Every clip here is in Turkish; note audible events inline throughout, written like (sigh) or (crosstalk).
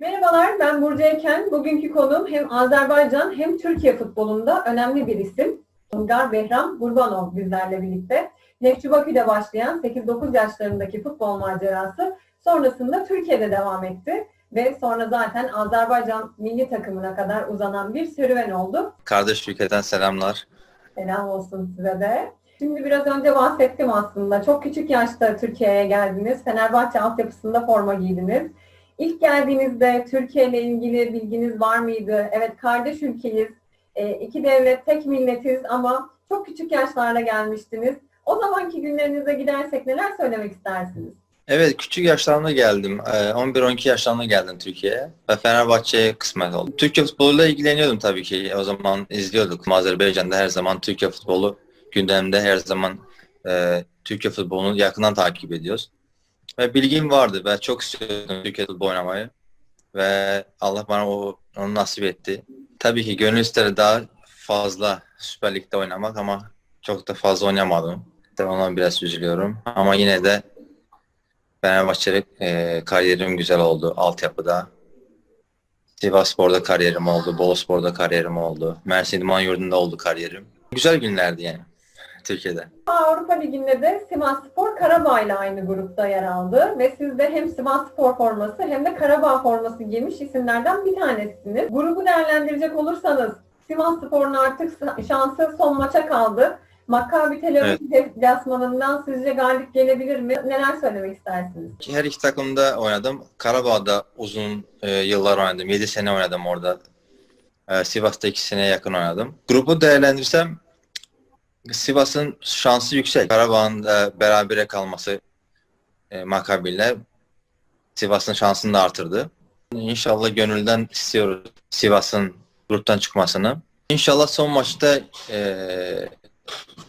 Merhabalar, ben Burcu Eken. Bugünkü konum hem Azerbaycan hem Türkiye futbolunda önemli bir isim. Ungar Behram Gurbanov bizlerle birlikte. Nefçi Bakü'de başlayan 8-9 yaşlarındaki futbol macerası sonrasında Türkiye'de devam etti. Ve sonra zaten Azerbaycan milli takımına kadar uzanan bir serüven oldu. Kardeş ülkeden selamlar. Selam olsun size de. Şimdi biraz önce bahsettim aslında. Çok küçük yaşta Türkiye'ye geldiniz. Fenerbahçe altyapısında forma giydiniz. İlk geldiğinizde Türkiye ile ilgili bilginiz var mıydı? Evet kardeş ülkeyiz. E, iki devlet, tek milletiz ama çok küçük yaşlarda gelmiştiniz. O zamanki günlerinize gidersek neler söylemek istersiniz? Evet küçük yaşlarımda geldim. Ee, 11-12 yaşlarımda geldim Türkiye'ye ve Fenerbahçe'ye kısmet oldu. Türkiye futboluyla ilgileniyordum tabii ki. O zaman izliyorduk. Azerbaycan'da her zaman Türkiye futbolu gündemde her zaman e, Türkiye futbolunu yakından takip ediyoruz. Ve bilgim vardı ve çok istiyordum Türkiye futbolu oynamayı. Ve Allah bana o, onu nasip etti. Tabii ki gönül ister daha fazla Süper Lig'de oynamak ama çok da fazla oynamadım. Tabii Ona biraz üzülüyorum. Ama yine de Fenerbahçe'de e, kariyerim güzel oldu altyapıda. Sivasspor'da kariyerim oldu, Boluspor'da kariyerim oldu. Mersin İdman oldu kariyerim. Güzel günlerdi yani Türkiye'de. Avrupa Ligi'nde de Sivasspor Karabağ ile aynı grupta yer aldı ve siz de hem Sivasspor forması hem de Karabağ forması giymiş isimlerden bir tanesiniz. Grubu değerlendirecek olursanız Sivasspor'un artık şansı son maça kaldı. Maccabi Tel Aviv deplasmanından sizce galip gelebilir mi? Neler söylemek istersiniz? Her iki takımda oynadım. Karabağ'da uzun e, yıllar oynadım. 7 sene oynadım orada. E, Sivas'ta 2 seneye yakın oynadım. Grubu değerlendirsem Sivas'ın şansı yüksek. Karabağ'ın da berabere kalması e, Maccabi'yle Sivas'ın şansını da artırdı. İnşallah gönülden istiyoruz Sivas'ın gruptan çıkmasını. İnşallah son maçta e,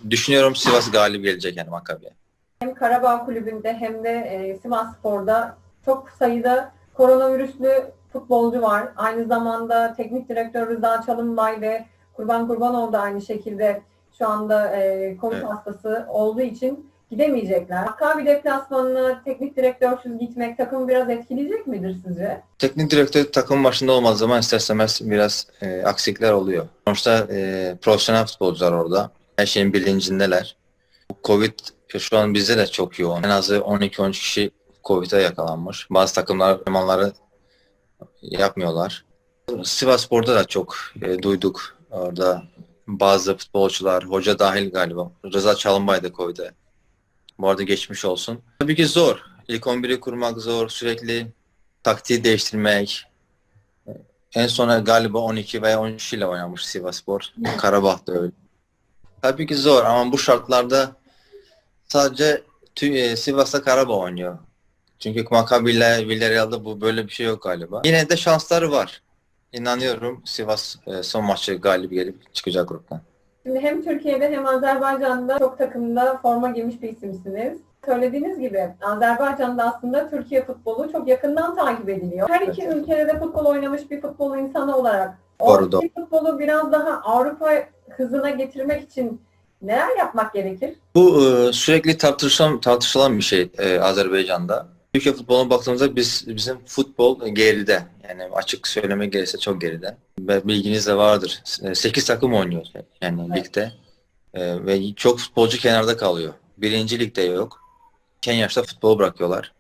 düşünüyorum Sivas galip gelecek yani Maccabi'ye. Hem Karabağ Kulübü'nde hem de e, Sivasspor'da çok sayıda koronavirüslü futbolcu var. Aynı zamanda teknik direktör Rıza Çalınbay ve Kurban Kurbanoğlu da aynı şekilde şu anda e, Covid Evet. hastası olduğu için gidemeyecekler. Maccabi deplasmanına teknik direktörsüz gitmek takımı biraz etkileyecek midir sizce? Teknik direktör takım başında olmadığı zaman ister istemez biraz e, aksikler oluyor. Sonuçta e, profesyonel futbolcular orada. Her şeyin bilincindeler. Covid şu an bizde de çok yoğun. En azı 12-13 kişi Covid'e yakalanmış. Bazı takımlar zamanları yapmıyorlar. Sivasspor'da da çok e, duyduk. Orada bazı futbolcular, hoca dahil galiba. Rıza Çalınbay da Covid'e. Bu arada geçmiş olsun. Tabii ki zor. İlk 11'i kurmak zor. Sürekli taktiği değiştirmek. En sona galiba 12 veya 13 ile oynamış Sivasspor. Karabağ'da öyle. Tabii ki zor ama bu şartlarda sadece e, Sivas'ta Karabağ oynuyor. Çünkü Maccabi ile Villarreal'da bu böyle bir şey yok galiba. Yine de şansları var. İnanıyorum Sivas e, son maçı galip gelip çıkacak gruptan. Şimdi hem Türkiye'de hem Azerbaycan'da çok takımda forma giymiş bir isimsiniz. Söylediğiniz gibi Azerbaycan'da aslında Türkiye futbolu çok yakından takip ediliyor. Her iki ülkede de futbol oynamış bir futbol insanı olarak Doğru, oradaki futbolu biraz daha Avrupa hızına getirmek için neler yapmak gerekir? Bu e, sürekli tartışılan, tartışılan bir şey e, Azerbaycan'da. Türkiye futboluna baktığımızda biz bizim futbol geride. Yani açık söylemek gerekirse çok geride. Ve bilginiz de vardır. 8 takım oynuyor yani Evet. ligde. E, ve çok futbolcu kenarda kalıyor. Birinci ligde yok. Ken yaşta futbolu bırakıyorlar.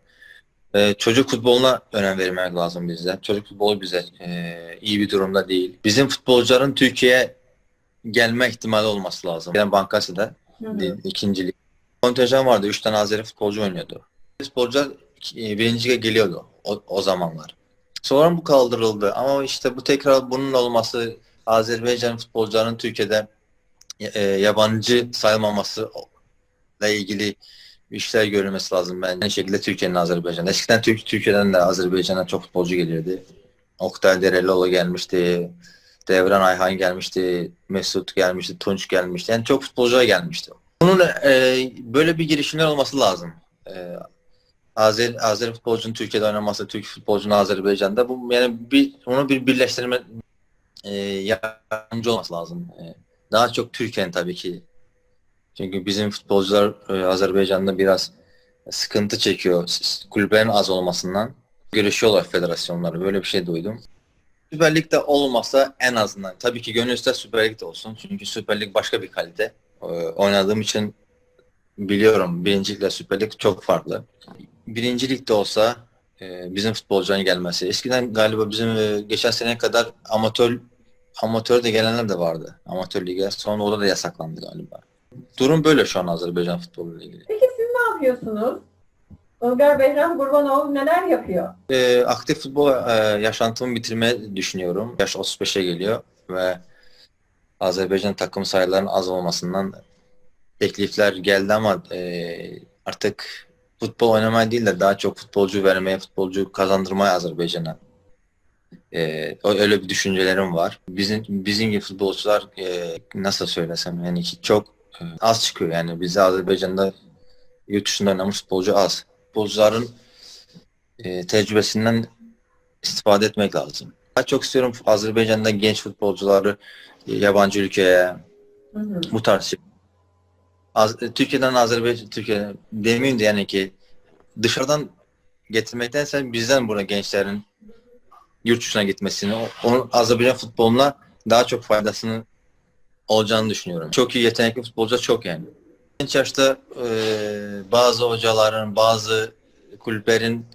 E, çocuk futboluna önem vermek lazım bizde. Çocuk futbolu bize e, iyi bir durumda değil. Bizim futbolcuların Türkiye'ye gelme ihtimali olması lazım. Yani hı. değil, ikinci lig. Kontenjan vardı. Üç tane Azeri futbolcu oynuyordu. Futbolcular e, birinci lige geliyordu o, o zamanlar. Sonra bu kaldırıldı ama işte bu tekrar bunun olması Azerbaycan futbolcuların Türkiye'de e, yabancı sayılmaması ile ilgili işler görülmesi lazım ben. Aynı şekilde Türkiye'nin Azerbaycan'da. Eskiden Türk, Türkiye'den de Azerbaycan'a çok futbolcu geliyordu. Oktay Derelioğlu gelmişti. Devran Ayhan gelmişti. Mesut gelmişti. Tunç gelmişti. Yani çok futbolcular gelmişti. Bunun e, böyle bir girişimler olması lazım. E, Azer, Azer futbolcunun Türkiye'de oynaması, Türk futbolcunun Azerbaycan'da bu yani bir onu bir birleştirme e, yardımcı olması lazım. E, daha çok Türkiye'nin tabii ki. Çünkü bizim futbolcular e, Azerbaycan'da biraz sıkıntı çekiyor kulüplerin az olmasından. Görüşüyorlar federasyonları. Böyle bir şey duydum. Süper Lig'de olmasa en azından. Tabii ki gönül ister Süper Lig'de olsun. Çünkü Süper Lig başka bir kalite. Ee, oynadığım için biliyorum. Birinci Lig'le Süper Lig çok farklı. Birinci Lig'de olsa e, bizim futbolcuların gelmesi. Eskiden galiba bizim e, geçen sene kadar amatör amatör de gelenler de vardı. Amatör lige. Sonra o da yasaklandı galiba. Durum böyle şu an Azerbaycan futboluyla ilgili. Peki siz ne yapıyorsunuz? Ilgar Behram Gurbanov neler yapıyor? E, aktif futbol e, yaşantımı bitirmeyi düşünüyorum. Yaş 35'e geliyor ve Azerbaycan takım sayılarının az olmasından teklifler geldi ama e, artık futbol oynamaya değil de daha çok futbolcu vermeye, futbolcu kazandırmaya Azerbaycan'a e, o- öyle bir düşüncelerim var. Bizim bizim gibi futbolcular e, nasıl söylesem yani çok e, az çıkıyor yani bizde Azerbaycan'da yurt dışında oynamış futbolcu az. Futbolcuların e, tecrübesinden istifade etmek lazım. Daha çok istiyorum Azerbaycan'da genç futbolcuları e, yabancı ülkeye Hı hı. bu tarz şey. Az, Türkiye'den Azerbaycan, Türkiye demeyeyim de yani ki dışarıdan getirmektense bizden burada gençlerin yurt dışına gitmesini, onun Azerbaycan futboluna daha çok faydasını olacağını düşünüyorum. Çok iyi yetenekli futbolcu çok yani. Genç yaşta e, bazı hocaların, bazı kulüplerin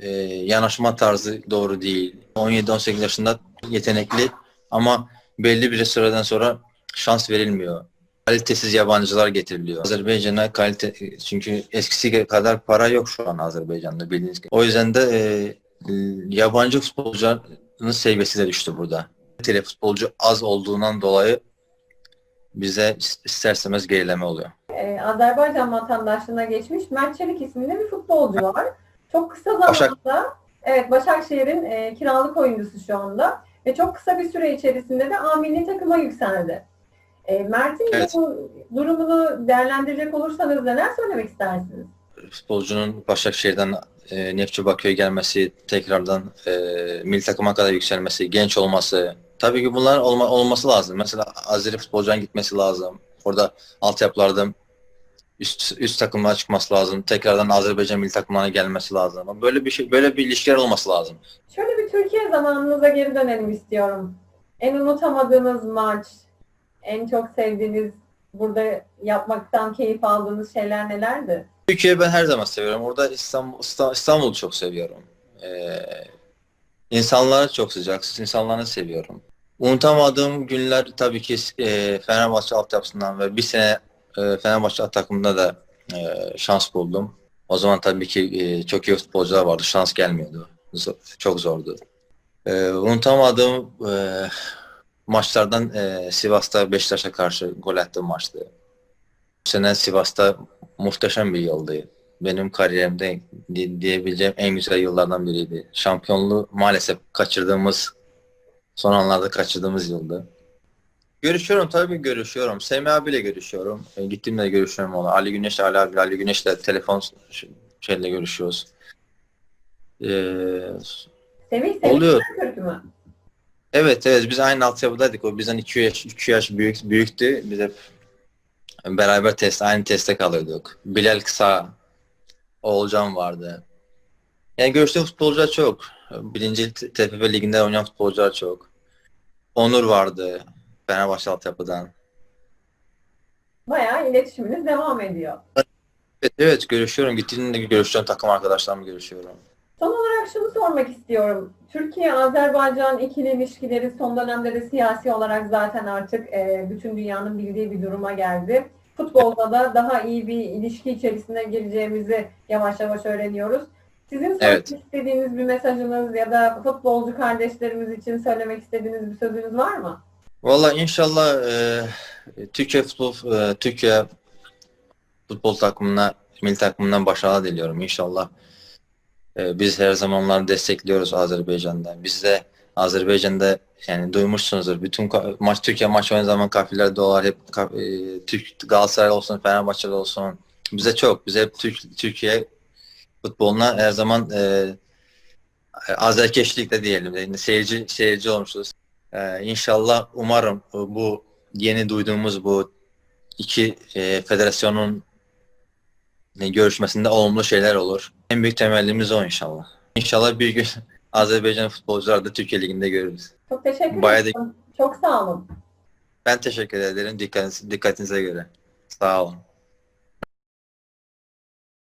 e, yanaşma tarzı doğru değil. 17-18 yaşında yetenekli ama belli bir süreden sonra şans verilmiyor. Kalitesiz yabancılar getiriliyor. Azerbaycan'a kalite çünkü eskisi kadar para yok şu an Azerbaycan'da bildiğiniz gibi. O yüzden de e, e, yabancı futbolcuların seviyesi de düştü burada. Kaliteli futbolcu az olduğundan dolayı bize isterseniz gerileme oluyor. Ee, Azerbaycan vatandaşlığına geçmiş Mert Çelik isminde bir futbolcu var. Çok kısa zamanda Başak- evet Başakşehir'in e, kiralık oyuncusu şu anda ve çok kısa bir süre içerisinde de A milli takıma yükseldi. E, Mert'in Evet. bu durumunu değerlendirecek olursanız neler söylemek istersiniz? futbolcunun Başakşehir'den e, Nefçi Bakü'ye gelmesi, tekrardan e, milli takıma kadar yükselmesi, genç olması. Tabii ki bunlar olma, olması lazım. Mesela Azeri futbolcuların gitmesi lazım. Orada altyapılarda üst, üst takımlara çıkması lazım. Tekrardan Azerbaycan milli takımına gelmesi lazım. Böyle bir şey, böyle bir ilişkiler olması lazım. Şöyle bir Türkiye zamanınıza geri dönelim istiyorum. En unutamadığınız maç, en çok sevdiğiniz, burada yapmaktan keyif aldığınız şeyler nelerdi? Türkiye'yi ben her zaman seviyorum. Orada İstanbul, İsta- İstanbul'u çok seviyorum. Ee, insanları çok sıcak, insanlarını seviyorum. Unutamadığım günler tabii ki e, Fenerbahçe altyapısından ve bir sene e, Fenerbahçe takımında da e, şans buldum. O zaman tabii ki e, çok iyi futbolcular vardı. Şans gelmiyordu. Zo- çok zordu. E, unutamadığım e, maçlardan e, Sivas'ta Beşiktaş'a karşı gol attığım maçtı. Bu sene Sivas'ta muhteşem bir yıldı. Benim kariyerimde di- diyebileceğim en güzel yıllardan biriydi. Şampiyonluğu maalesef kaçırdığımız, son anlarda kaçırdığımız yıldı. Görüşüyorum tabii görüşüyorum. Semih abiyle görüşüyorum. E, gittiğimde görüşüyorum onu. Ali Güneş, Ali abi, Ali Güneş'le telefon şeyle görüşüyoruz. E, Semih, Semih oluyor. Mü? Evet evet biz aynı altyapıdaydık. O bizden 2 yaş 2 yaş büyük büyüktü. Biz hep beraber test aynı teste kalıyorduk. Bilal Kısa, Oğulcan vardı. Yani görüştüğüm futbolcular çok. Birinci TFF liginde oynayan futbolcular çok. Onur vardı. Fenerbahçe altyapıdan. Bayağı iletişiminiz devam ediyor. Evet, evet görüşüyorum. Gittiğimde görüşeceğim takım arkadaşlarımla görüşüyorum. Olarak şunu sormak istiyorum. Türkiye-Azerbaycan ikili ilişkileri son dönemde de siyasi olarak zaten artık e, bütün dünyanın bildiği bir duruma geldi. Futbolda da daha iyi bir ilişki içerisine gireceğimizi yavaş yavaş öğreniyoruz. Sizin söylemek Evet. istediğiniz bir mesajınız ya da futbolcu kardeşlerimiz için söylemek istediğiniz bir sözünüz var mı? Valla inşallah e, Türkiye futbol e, Türkiye futbol takımına milli takımından başarılar diliyorum inşallah. E, biz her zamanlar destekliyoruz Azerbaycan'da. Biz de Azerbaycan'da yani duymuşsunuzdur. Bütün maç Türkiye maç oynadığı zaman kafirler dolar hep e, Türk Galatasaray olsun, Fenerbahçe'de olsun. Bize çok. Bize hep Türk, Türkiye futboluna her zaman e, azerkeşlikle diyelim. Yani seyirci seyirci olmuşuz. Ee, inşallah umarım bu yeni duyduğumuz bu iki e, federasyonun e, görüşmesinde olumlu şeyler olur. En büyük temellimiz o inşallah. İnşallah bir gün (laughs) Azerbaycan futbolcular da Türkiye Ligi'nde görürüz. Çok teşekkür Bayağı ederim. Çok sağ olun. Ben teşekkür ederim dikkatinize, dikkatinize göre. Sağ olun.